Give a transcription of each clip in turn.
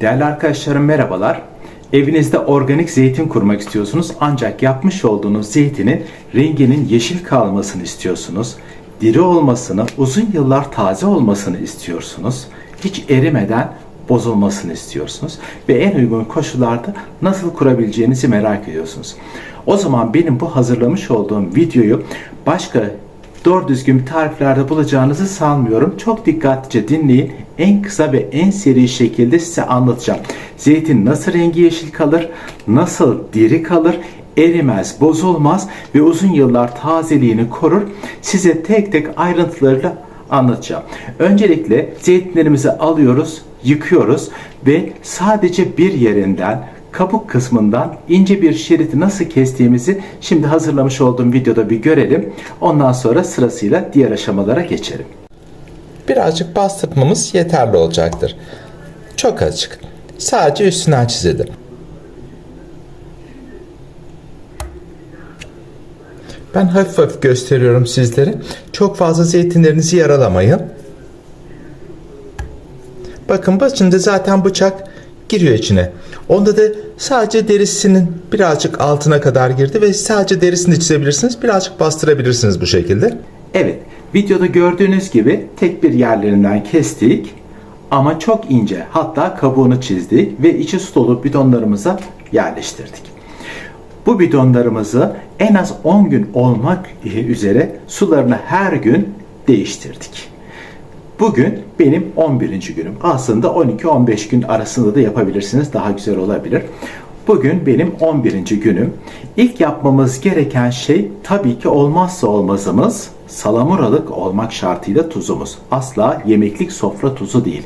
Değerli arkadaşlarım merhabalar. Evinizde organik zeytin kurmak istiyorsunuz ancak yapmış olduğunuz zeytinin renginin yeşil kalmasını istiyorsunuz. Diri olmasını, uzun yıllar taze olmasını istiyorsunuz. Hiç erimeden bozulmasını istiyorsunuz ve en uygun koşullarda nasıl kurabileceğinizi merak ediyorsunuz. O zaman benim bu hazırlamış olduğum videoyu başka doğru düzgün bir tariflerde bulacağınızı sanmıyorum. Çok dikkatlice dinleyin. En kısa ve en seri şekilde size anlatacağım. Zeytin nasıl rengi yeşil kalır, nasıl diri kalır, erimez, bozulmaz ve uzun yıllar tazeliğini korur. Size tek tek ayrıntılarıyla anlatacağım. Öncelikle zeytinlerimizi alıyoruz, yıkıyoruz ve sadece bir yerinden kabuk kısmından ince bir şeridi nasıl kestiğimizi şimdi hazırlamış olduğum videoda bir görelim. Ondan sonra sırasıyla diğer aşamalara geçelim. Birazcık bastırmamız yeterli olacaktır. Çok azıcık. Sadece üstünden çizelim. Ben hafif hafif gösteriyorum sizlere. Çok fazla zeytinlerinizi yaralamayın. Bakın başında zaten bıçak giriyor içine. Onda da sadece derisinin birazcık altına kadar girdi ve sadece derisini çizebilirsiniz. Birazcık bastırabilirsiniz bu şekilde. Evet, videoda gördüğünüz gibi tek bir yerlerinden kestik ama çok ince hatta kabuğunu çizdik ve içi su dolu bidonlarımıza yerleştirdik. Bu bidonlarımızı en az 10 gün olmak üzere sularını her gün değiştirdik. Bugün benim 11. günüm. Aslında 12-15 gün arasında da yapabilirsiniz. Daha güzel olabilir. Bugün benim 11. günüm. İlk yapmamız gereken şey tabii ki olmazsa olmazımız salamuralık olmak şartıyla tuzumuz. Asla yemeklik sofra tuzu değil.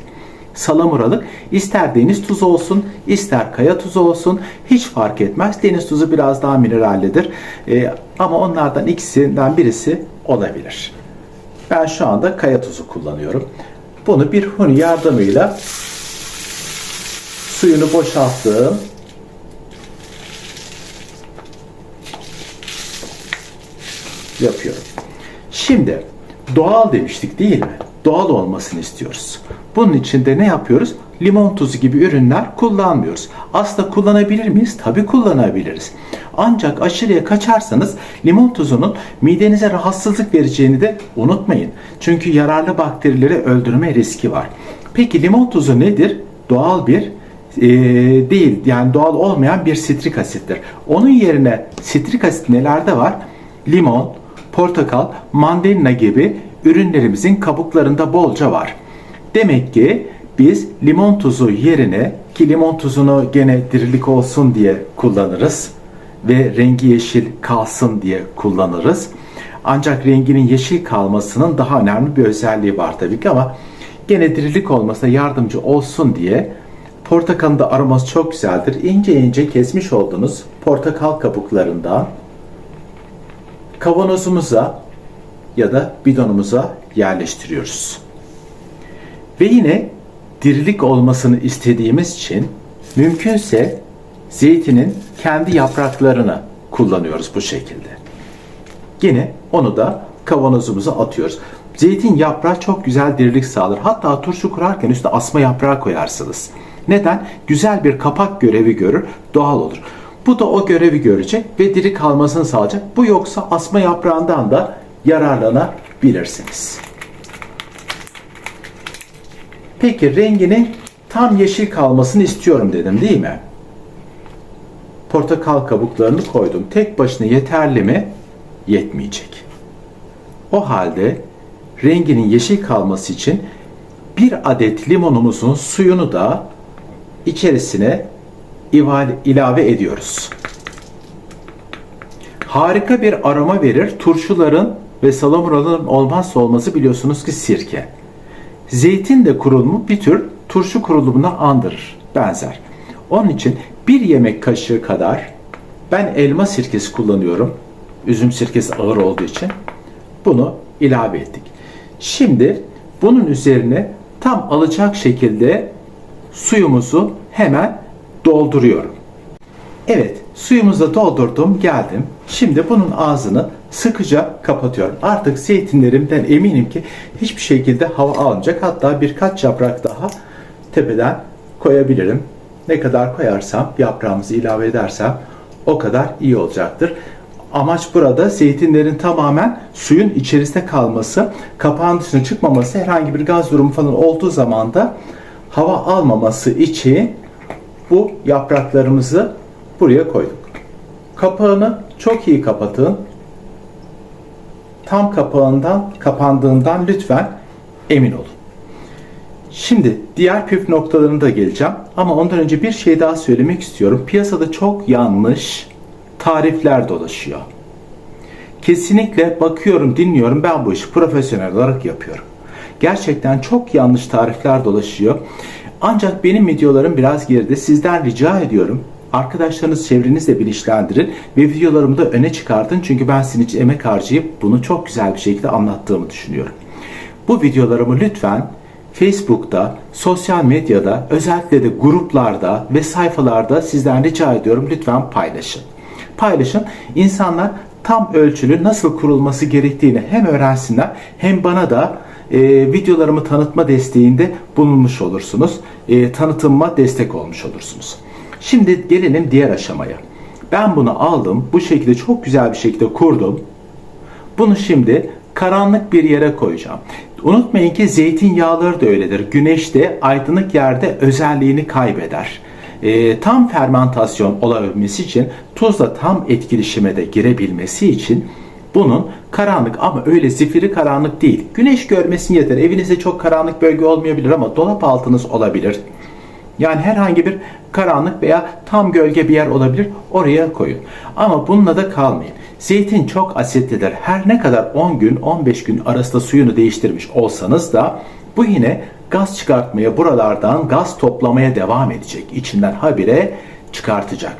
Salamuralık ister deniz tuzu olsun, ister kaya tuzu olsun hiç fark etmez. Deniz tuzu biraz daha minerallidir. Ee, ama onlardan ikisinden birisi olabilir. Ben şu anda kaya tuzu kullanıyorum. Bunu bir huni yardımıyla suyunu boşalttım. Yapıyorum. Şimdi doğal demiştik değil mi? Doğal olmasını istiyoruz. Bunun için de ne yapıyoruz? Limon tuzu gibi ürünler kullanmıyoruz. Aslında kullanabilir miyiz? Tabii kullanabiliriz. Ancak aşırıya kaçarsanız limon tuzunun midenize rahatsızlık vereceğini de unutmayın. Çünkü yararlı bakterileri öldürme riski var. Peki limon tuzu nedir? Doğal bir e, değil yani doğal olmayan bir sitrik asittir. Onun yerine sitrik asit nelerde var? Limon, portakal, mandalina gibi ürünlerimizin kabuklarında bolca var. Demek ki biz limon tuzu yerine ki limon tuzunu gene dirilik olsun diye kullanırız ve rengi yeşil kalsın diye kullanırız. Ancak renginin yeşil kalmasının daha önemli bir özelliği var tabii ki ama gene dirilik olmasına yardımcı olsun diye portakalın da aroması çok güzeldir. İnce ince kesmiş olduğunuz portakal kabuklarından kavanozumuza ya da bidonumuza yerleştiriyoruz. Ve yine dirilik olmasını istediğimiz için mümkünse zeytinin kendi yapraklarını kullanıyoruz bu şekilde. Yine onu da kavanozumuza atıyoruz. Zeytin yaprağı çok güzel dirilik sağlar. Hatta turşu kurarken üstüne asma yaprağı koyarsınız. Neden? Güzel bir kapak görevi görür, doğal olur. Bu da o görevi görecek ve diri kalmasını sağlayacak. Bu yoksa asma yaprağından da yararlanabilirsiniz. Peki renginin tam yeşil kalmasını istiyorum dedim değil mi? Portakal kabuklarını koydum. Tek başına yeterli mi? Yetmeyecek. O halde renginin yeşil kalması için bir adet limonumuzun suyunu da içerisine ilave ediyoruz. Harika bir aroma verir. Turşuların ve salamuraların olmazsa olmazı biliyorsunuz ki sirke. Zeytin de kurulumu bir tür turşu kurulumuna andırır, benzer. Onun için bir yemek kaşığı kadar ben elma sirkesi kullanıyorum. Üzüm sirkesi ağır olduğu için bunu ilave ettik. Şimdi bunun üzerine tam alacak şekilde suyumuzu hemen dolduruyorum. Evet, suyumuzu doldurdum, geldim. Şimdi bunun ağzını sıkıca kapatıyorum. Artık zeytinlerimden eminim ki hiçbir şekilde hava almayacak. Hatta birkaç yaprak daha tepeden koyabilirim. Ne kadar koyarsam, yaprağımızı ilave edersem o kadar iyi olacaktır. Amaç burada zeytinlerin tamamen suyun içerisinde kalması, kapağın dışına çıkmaması, herhangi bir gaz durumu falan olduğu zaman da hava almaması için bu yapraklarımızı buraya koyduk. Kapağını çok iyi kapatın. Tam kapağından kapandığından lütfen emin olun. Şimdi diğer püf noktalarına da geleceğim. Ama ondan önce bir şey daha söylemek istiyorum. Piyasada çok yanlış tarifler dolaşıyor. Kesinlikle bakıyorum, dinliyorum. Ben bu işi profesyonel olarak yapıyorum. Gerçekten çok yanlış tarifler dolaşıyor. Ancak benim videolarım biraz geride. Sizden rica ediyorum. Arkadaşlarınız çevrenizle bilinçlendirin ve videolarımı da öne çıkartın. Çünkü ben sizin için emek harcayıp bunu çok güzel bir şekilde anlattığımı düşünüyorum. Bu videolarımı lütfen Facebook'ta, sosyal medyada, özellikle de gruplarda ve sayfalarda sizden rica ediyorum lütfen paylaşın. Paylaşın. İnsanlar tam ölçülü nasıl kurulması gerektiğini hem öğrensinler hem bana da e, videolarımı tanıtma desteğinde bulunmuş olursunuz. E, tanıtımıma destek olmuş olursunuz. Şimdi gelelim diğer aşamaya. Ben bunu aldım. Bu şekilde çok güzel bir şekilde kurdum. Bunu şimdi karanlık bir yere koyacağım. Unutmayın ki zeytinyağları da öyledir. Güneşte aydınlık yerde özelliğini kaybeder. Ee, tam fermentasyon olabilmesi için tuzla tam etkileşime de girebilmesi için bunun karanlık ama öyle zifiri karanlık değil. Güneş görmesini yeter. Evinizde çok karanlık bölge olmayabilir ama dolap altınız olabilir. Yani herhangi bir karanlık veya tam gölge bir yer olabilir. Oraya koyun. Ama bununla da kalmayın. Zeytin çok asitlidir. Her ne kadar 10 gün 15 gün arasında suyunu değiştirmiş olsanız da bu yine gaz çıkartmaya buralardan gaz toplamaya devam edecek. İçinden habire çıkartacak.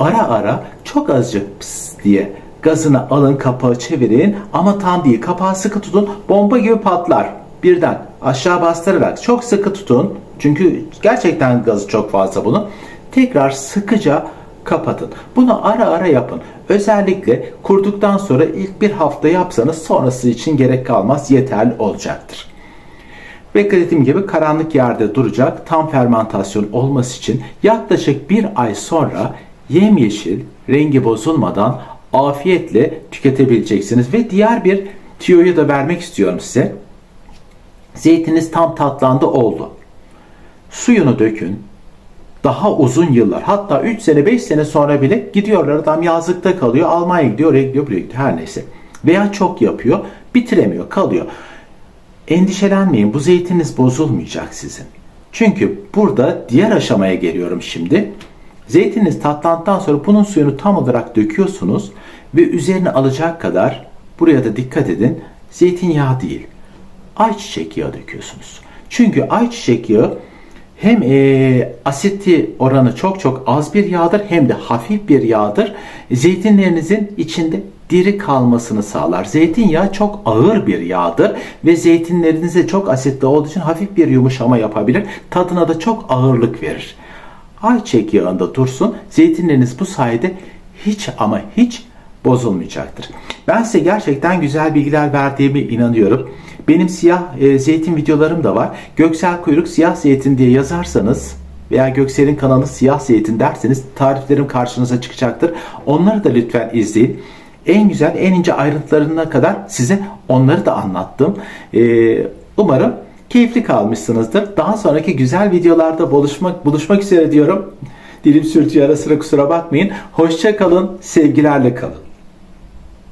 Ara ara çok azıcık pıs diye gazını alın kapağı çevirin ama tam değil kapağı sıkı tutun bomba gibi patlar birden aşağı bastırarak çok sıkı tutun çünkü gerçekten gazı çok fazla bunun tekrar sıkıca kapatın. Bunu ara ara yapın. Özellikle kurduktan sonra ilk bir hafta yapsanız sonrası için gerek kalmaz yeterli olacaktır. Ve dediğim gibi karanlık yerde duracak tam fermentasyon olması için yaklaşık bir ay sonra yemyeşil rengi bozulmadan afiyetle tüketebileceksiniz. Ve diğer bir tüyoyu da vermek istiyorum size. Zeytiniz tam tatlandı oldu. Suyunu dökün. Daha uzun yıllar hatta 3 sene 5 sene sonra bile gidiyorlar adam yazlıkta kalıyor. Almanya gidiyor oraya gidiyor buraya gidiyor her neyse. Veya çok yapıyor bitiremiyor kalıyor. Endişelenmeyin bu zeytiniz bozulmayacak sizin. Çünkü burada diğer aşamaya geliyorum şimdi. Zeytiniz tatlandıktan sonra bunun suyunu tam olarak döküyorsunuz ve üzerine alacak kadar buraya da dikkat edin zeytinyağı değil ayçiçek yağı döküyorsunuz. Çünkü ayçiçek yağı hem e, asiti oranı çok çok az bir yağdır hem de hafif bir yağdır. Zeytinlerinizin içinde diri kalmasını sağlar. Zeytinyağı çok ağır bir yağdır ve zeytinlerinize çok asitli olduğu için hafif bir yumuşama yapabilir. Tadına da çok ağırlık verir. Ayçiçek yağında dursun. Zeytinleriniz bu sayede hiç ama hiç bozulmayacaktır. Ben size gerçekten güzel bilgiler verdiğime inanıyorum. Benim siyah e, zeytin videolarım da var. Göksel Kuyruk Siyah Zeytin diye yazarsanız veya Göksel'in kanalı Siyah Zeytin derseniz tariflerim karşınıza çıkacaktır. Onları da lütfen izleyin. En güzel, en ince ayrıntılarına kadar size onları da anlattım. E, umarım keyifli kalmışsınızdır. Daha sonraki güzel videolarda buluşmak, buluşmak üzere diyorum. Dilim sürtüyor ara sıra kusura bakmayın. Hoşça kalın, sevgilerle kalın.